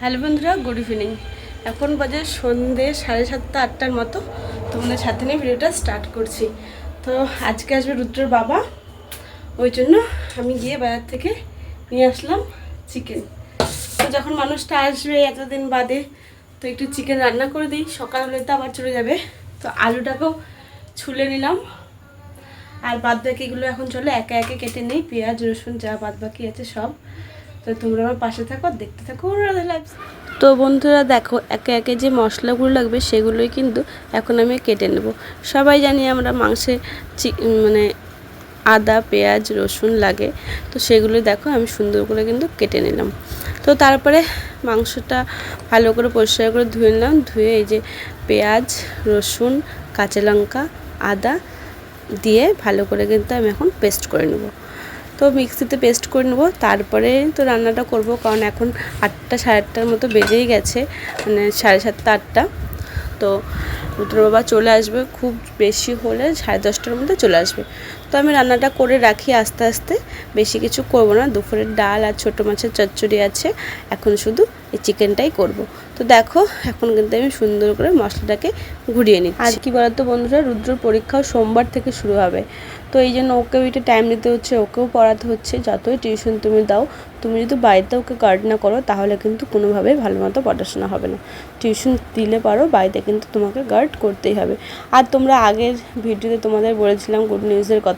Hello বন্ধুরা, good evening. এখন বাজে সন্ধে সাড়ে সাতটা, আটটার মতো। তোমাদের সাথে নিয়ে ভিডিওটা স্টার্ট করছি। তো আজকে আসবে রুদ্রের বাবা। ওই জন্য আমি গিয়ে বাজার থেকে নিয়ে আসলাম চিকেন। তো যখন মানুষটা আসবে এতদিন বাদে, তো একটু চিকেন রান্না করে দিই। সকাল হলে তো আবার চলে যাবে। তো আলুটাকেও ছুলে নিলাম। আর বাদ বাকিগুলো এখন চলে একে একে কেটে নিই। পেঁয়াজ, রসুন যা বাদ বাকি আছে সব। তো তোমরা আমার পাশে থাকো দেখতে থাকো রাধা লাইফ তো বন্ধুরা দেখো, একে একে যে মশলাগুলো লাগবে সেগুলোই কিন্তু এখন আমি কেটে নেব। সবাই জানি আমরা মাংসে মানে আদা, পেঁয়াজ, রসুন লাগে, তো সেগুলো দেখো আমি সুন্দর করে কিন্তু কেটে নিলাম। তো তারপরে মাংসটা ভালো করে পরিষ্কার করে ধুয়ে নিলাম, ধুয়ে এই যে পেঁয়াজ, রসুন, কাঁচা লঙ্কা, আদা দিয়ে ভালো করে কিন্তু আমি এখন পেস্ট করে নেব। তো মিক্সিতে পেস্ট করে নেব। তারপরে তো রান্নাটা করব, কারণ এখন আটটা সাড়ে আটটার মতো বেজেই গেছে মানে সাড়ে সাতটা, আটটা। তো রুদ্র বাবা চলে আসবে, খুব বেশি হলে সাড়ে দশটার মধ্যে চলে আসবে। তো আমি রান্নাটা করে রাখি আস্তে আস্তে। বেশি কিছু করব না। দুপুরের ডাল আর ছোটো মাছের চচ্চড়ি আছে। এখন শুধু এই চিকেনটাই করব। তো দেখো, এখন কিন্তু আমি সুন্দর করে মশলাটাকে ঘুরিয়ে নিচ্ছি। আর কি বলতো বন্ধুরা, রুদ্রর পরীক্ষাও সোমবার থেকে শুরু হবে। তো এই জন্য ওকেও একটু টাইম দিতে হচ্ছে, ওকেও পড়াতে হচ্ছে। যতই টিউশন তুমি দাও, তুমি যদি বাড়িতে ওকে গার্ড না করো, তাহলে কিন্তু কোনোভাবেই ভালো মতো পড়াশোনা হবে না। টিউশন দিলে পারো, বাড়িতে কিন্তু তোমাকে গার্ড করতেই হবে। আর তোমরা আগের ভিডিওতে তোমাদের বলেছিলাম গুড নিউজের কথা।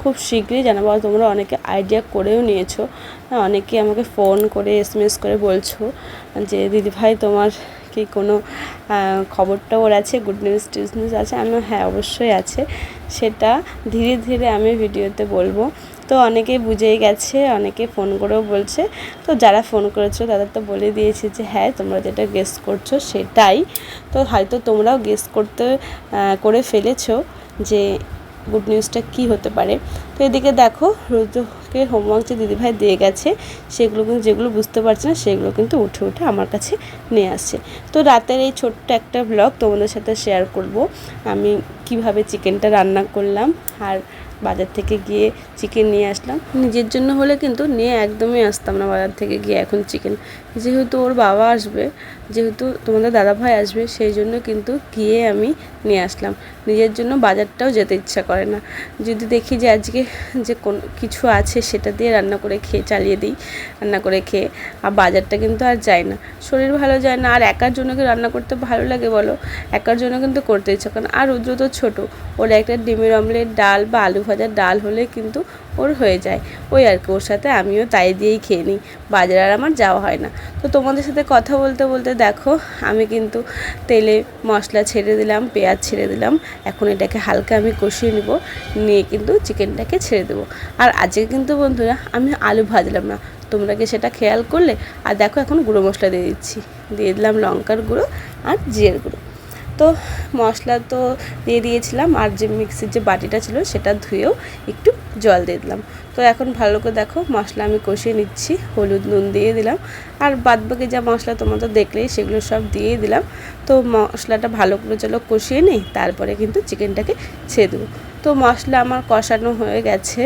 খুব শীঘ্রই জানাব। তোমরা অনেকে আইডিয়া করেও নিয়েছো। হ্যাঁ, অনেকে আমাকে ফোন করে এসএমএস করে বলছো যে দিদিভাই তোমার কি কোনো খবর টবর আছে? গুড নিউজ টিউজ নিউজ আছে? আমি হ্যাঁ অবশ্যই আছে। সেটা ধীরে ধীরে আমি ভিডিওতে বলব। তো অনেকেই বুঝেই গেছে অনেকে ফোন করেও বলছে। তো যারা ফোন করেছ তাদের তো বলে দিয়েছি যে হ্যাঁ তোমরা যেটা গেস করছ সেটাই। তো হয়তো তোমরাও গেস করতে করে ফেলেছো যে গুড নিউজটা কি হতে পারে? তো এদিকে দেখো রুদ্রকে হোমওয়ার্ক যে দিদিভাই দিয়ে গেছে, সেগুলো কিন্তু যেগুলো বুঝতে পারছে না, সেগুলো কিন্তু উঠে উঠে আমার কাছে নিয়ে আসছে। তো রাতের এই ছোট্ট একটা ব্লগ তোমাদের সাথে শেয়ার করব। আমি কীভাবে চিকেনটা রান্না করলাম আর বাজার থেকে গিয়ে চিকেন নিয়ে আসলাম। নিজের জন্য হলে কিন্তু নিয়ে একদমই আসতাম না বাজার থেকে গিয়ে এখন চিকেন। যেহেতু ওর বাবা আসবে, যেহেতু তোমাদের দাদাভাই আসবে, সেই জন্য কিন্তু গিয়ে আমি নিয়ে আসলাম। নিজের জন্য বাজারটাও যেতে ইচ্ছা করে না। যদি দেখি যে আজকে যে কোন কিছু আছে সেটা দিয়ে রান্না করে খেয়ে, চালিয়ে দিই, রান্না করে খেয়ে। আর বাজারটা কিন্তু আর যায় না। শরীর ভালো যায় না। আর একার জন্য কি রান্না করতে ভালো লাগে বলো? একার জন্য কিন্তু করতে ইচ্ছা কারণ আর রুদ্র তো ছোটো। ওর একটা ডিমের অমলেট ডাল বা আলু ভাজার ডাল হলে কিন্তু ওর হয়ে যায়। ওই আর কি, ওর সাথে আমিও তাই দিয়েই খেয়ে নিই। বাজার আর আমার যাওয়া হয় না। তো তোমাদের সাথে কথা বলতে বলতে দেখো, আমি কিন্তু তেলে মশলা ছেড়ে দিলাম, পেঁয়াজ ছেড়ে দিলাম। এখন এটাকে হালকা আমি কষিয়ে নিব। নিয়ে কিন্তু চিকেনটাকে ছেড়ে দেবো। আর আজকে কিন্তু বন্ধুরা, আমি আলু ভাজলাম না। তোমরা কি সেটা খেয়াল করলে? আর দেখো, এখন গুঁড়ো মশলা দিয়ে দিচ্ছি। দিয়ে দিলাম লঙ্কার গুঁড়ো আর জিরের গুঁড়ো। তো মশলা তো দিয়ে দিয়েছিলাম, আর যে মিক্সির যে বাটিটা ছিল সেটা ধুয়েও একটু জল দিয়ে দিলাম। তো এখন ভালো করে দেখো, মশলা আমি কষিয়ে নিচ্ছি, হলুদ, নুন দিয়ে দিলাম। আর বাদবাকি যা মশলা তোমরা তো দেখলেই, সেগুলো সব দিয়ে দিলাম। তো মশলাটা ভালো করে চলো কষিয়ে নিই, তারপরে কিন্তু চিকেনটাকে ছেড়ে দেবো। তো মশলা আমার কষানো হয়ে গেছে।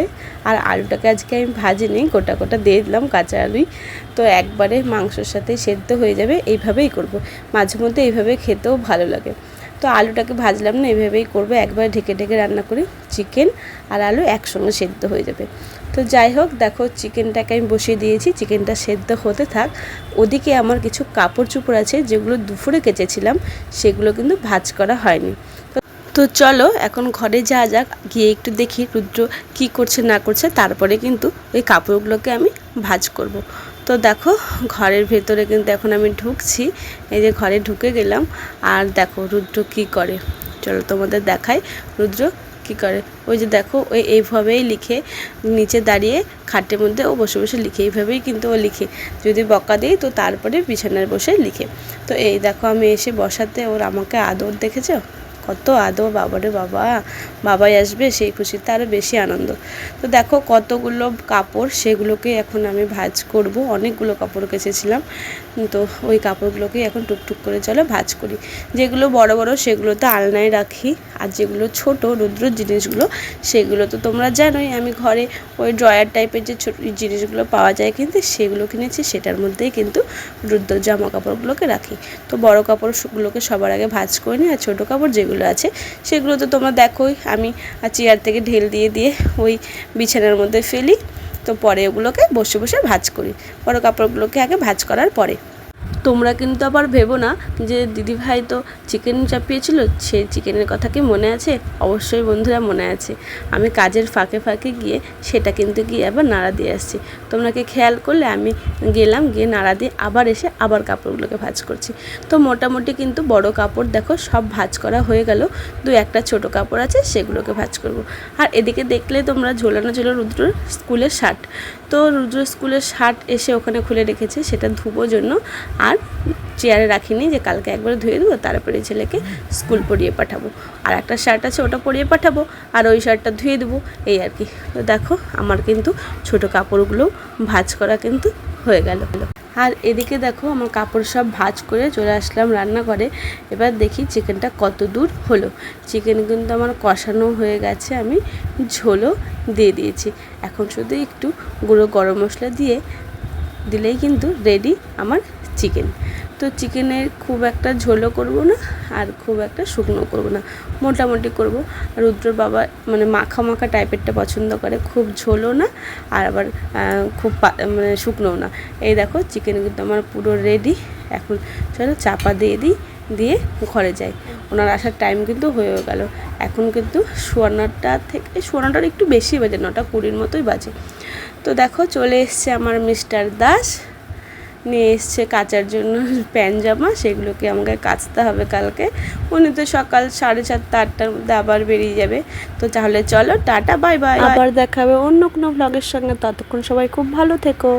আর আলুটাকে আজকে আমি ভাজিনি গোটা গোটা দিয়ে দিলাম কাঁচা আলুই। তো একবারে মাংসর সাথে সেদ্ধ হয়ে যাবে, এইভাবেই করব। মাঝে মধ্যে এইভাবে খেতেও ভালো লাগে। তো আলুটাকে ভাজলাম না, এইভাবেই করব। একবার ঢেকে ঢেকে রান্না করি, চিকেন আর আলু একসঙ্গে সেদ্ধ হয়ে যাবে। তো যাই হোক, দেখো চিকেনটাকে আমি বসিয়ে দিয়েছি, চিকেনটা সেদ্ধ হতে থাক। ওদিকে আমার কিছু কাপড় চোপড় আছে, যেগুলো দুপুরে কেচেছিলাম, সেগুলো কিন্তু ভাজ করা হয়নি। তো- চলো, এখন ঘরে যাওয়া যাক, গিয়ে একটু দেখি রুদ্র কি করছে, না করছে। তারপরে কিন্তু ওই কাপড়গুলোকে আমি ভাজ করব। তো দেখো, ঘরের ভেতরে কিন্তু এখন আমি ঢুকছি। এই যে ঘরে ঢুকে গেলাম। আর দেখো রুদ্র কি করে। চলো তোমাদের দেখাই রুদ্র কি করে। ওই যে দেখো ওই এইভাবেই লিখে নিচে দাঁড়িয়ে খাটের মধ্যে ও বসে বসে লিখে। এইভাবেই কিন্তু ও লিখে। যদি বকা দিই, তো তারপরে বিছানায় বসে লিখে। তো এই দেখো, আমি এসে বসাতে ওর আমাকে আদর দেখেছ? কত আদর বাবারে বাবা। বাবাই আসবে, সেই খুশিতে আরও বেশি আনন্দ। তো দেখো কতগুলো কাপড়, সেগুলোকে এখন আমি ভাজ করব। অনেকগুলো কাপড় কেচেছিলাম। তো ওই কাপড়গুলোকে এখন টুকটুক করে চলো ভাজ করি। যেগুলো বড় বড়, সেগুলো তো আলনায় রাখি। আর যেগুলো ছোট রুদ্রর জিনিসগুলো, সেগুলো তো তোমরা জানোই, আমি ঘরে ওই ড্রয়ার টাইপের যে ছোট জিনিসগুলো পাওয়া যায় কিন্তু সেগুলো কিনেছি, সেটার মধ্যেই কিন্তু রুদ্র জামা কাপড়গুলোকে রাখি। তো বড় কাপড়গুলোকে সবার আগে ভাঁজ করে নিই আর ছোটো কাপড় যেগুলো আছে, সেগুলো তো তোমরা দেখোই। আমি চেয়ার থেকে ঢেল দিয়ে দিয়ে ওই বিছানার মধ্যে ফেলি, তো পরে ওগুলোকে বসে বসে ভাজ করি। বড় কাপড়গুলোকে আগে ভাঁজ করার পরে। তোমরা কিন্তু আবার ভেবো না যে দিদিভাই তো চিকেন চাপিয়েছিল, সে চিকেনের কথা কি মনে আছে? অবশ্যই বন্ধুরা মনে আছে। আমি কাজের ফাঁকে ফাঁকে গিয়ে সেটা কিন্তু গিয়ে আবার নাড়া দিয়ে আসছি। তোমরা কি খেয়াল করলে? আমি গেলাম, গিয়ে নাড়া দিয়ে আবার এসে আবার কাপড়গুলোকে ভাজ করছি। তো মোটামুটি কিন্তু বড় কাপড় দেখো, সব ভাজ করা হয়ে গেল। দু একটা ছোট কাপড় আছে, সেগুলোকে ভাজ করব। আর এদিকে দেখলে তোমরা ঝোলানো ছিল রুদ্র স্কুলের শার্ট। তো রুদ্র স্কুলের শার্ট এসে ওখানে খুলে রেখেছে, সেটা ধুবোর জন্য। আর চেয়ারে রাখিনি যে কালকে একবার ধুয়ে দেবো, তারপরে ছেলেকে স্কুল পরিয়ে পাঠাবো। আর একটা শার্ট আছে, ওটা পরিয়ে পাঠাবো, আর ওই শার্টটা ধুয়ে দেবো, এই আর কি। তো দেখো, আমার কিন্তু ছোট কাপড়গুলো ভাজ করা কিন্তু হয়ে গেল। আর এদিকে দেখো, আমার কাপড় সব ভাঁজ করে চলে আসলাম রান্নাঘরে। এবার দেখি চিকেনটা কত দূর হলো। চিকেন কিন্তু আমার কষানো হয়ে গেছে, আমি ঝোলও দিয়ে দিয়েছি। এখন শুধু একটু গুঁড়ো গরম মশলা দিয়ে দিলেই কিন্তু রেডি আমার চিকেন। তো চিকেনের খুব একটা ঝোলও করব না আর খুব একটা শুকনো করব না। মোটামুটি করব। রুদ্র বাবা মানে মাখা মাখা টাইপেরটা পছন্দ করে, খুব ঝোলও না আর আবার খুব মানে শুকনোও না। এই দেখো চিকেন কিন্তু আমার পুরো রেডি এখন চলো চাপা দিয়ে দিই, দিয়ে ঘরে যাই। ওনার আসার টাইম কিন্তু হয়ে গেল। এখন কিন্তু সোয়ানাটা থেকে সোয়ানাটার একটু বেশি বাজে, নটা কুড়ির মতোই বাজে। তো দেখো চলে এসছে আমার মিস্টার দাস। নিয়ে এসছে কাচার জন্য প্যান জামা, সেগুলোকে আমাকে কাচতে হবে কালকে। উনি তো সকাল সাড়ে সাতটা, আটটার মধ্যে আবার বেরিয়ে যাবে। তো তাহলে চলো, টাটা, বাই বাই। আবার দেখাবে অন্য কোনো ব্লগের সঙ্গে। ততক্ষণ সবাই খুব ভালো থেকো।